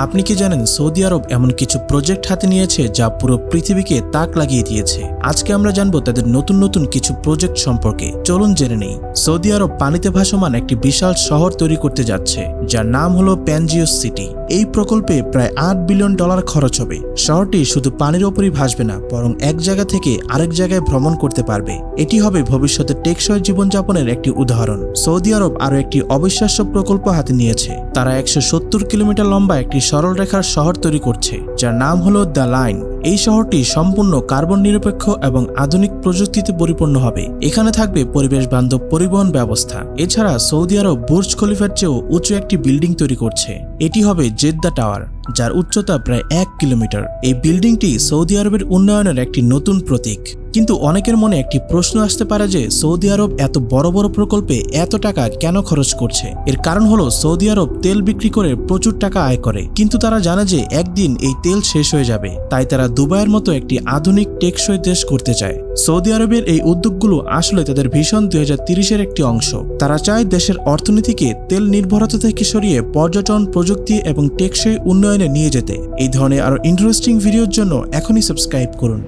আপনি কি জানেন সৌদি আরব এমন কিছু প্রজেক্ট হাতে নিয়েছে যা পুরো পৃথিবীকে তাক লাগিয়ে দিয়েছে? আজকে আমরা জানব তাদের নতুন নতুন কিছু প্রজেক্ট সম্পর্কে। চলুন জেনে নেই। সৌদি আরব পানিতে ভাসমান একটি বিশাল শহর তৈরি করতে যাচ্ছে, যার নাম হলো প্যানজিওস সিটি এই প্রকল্পে প্রায় আট বিলিয়ন ডলার খরচ হবে। শহরটি শুধু পানির ওপরই ভাসবে না, বরং এক জায়গা থেকে আরেক জায়গায় ভ্রমণ করতে পারবে। এটি হবে ভবিষ্যতে টেকসই জীবনযাপনের একটি উদাহরণ। সৌদি আরব আরও একটি অবিশ্বাস্য প্রকল্প হাতে নিয়েছে। তারা একশো সত্তর কিলোমিটার লম্বা একটি সরল রেখার শহর তৈরি করছে, যার নাম হলো দ্য লাইন। এই শহরটি সম্পূর্ণ কার্বন নিরপেক্ষ এবং আধুনিক প্রযুক্তিতে পরিপূর্ণ হবে। এখানে থাকবে পরিবেশ বান্ধব পরিবহন ব্যবস্থা। এছাড়া সৌদি আরব বুর্জ খলিফার চেয়েও উঁচু একটি বিল্ডিং তৈরি করছে। এটি হবে জেদ্দা টাওয়ার। যার উচ্চতা প্রায় এক কিলোমিটার। এই বিল্ডিংটি সৌদি আরবের উন্নয়নের একটি নতুন প্রতীক। কিন্তু অনেকের মনে একটি প্রশ্ন আসতে পারে যে, সৌদি আরব এত বড় বড় প্রকল্পে এত টাকা কেন খরচ করছে? এর কারণ হলো, সৌদি আরব তেল বিক্রি করে প্রচুর টাকা আয় করে। কিন্তু তারা জানে যে, একদিন এই তেল শেষ হয়ে যাবে। তাই তারা দুবাইয়ের মতো একটি আধুনিক টেকসই দেশ করতে চায়। সৌদি আরবের এই উদ্যোগগুলো আসলে তাদের ভীষণ দুই হাজার একটি অংশ। তারা চায় দেশের অর্থনীতিকে তেল নির্ভরতা থেকে সরিয়ে পর্যটন, প্রযুক্তি এবং টেকসই উন্নয়নে নিয়ে যেতে। এই ধরনের আরও ইন্টারেস্টিং ভিডিওর জন্য এখনই সাবস্ক্রাইব করুন।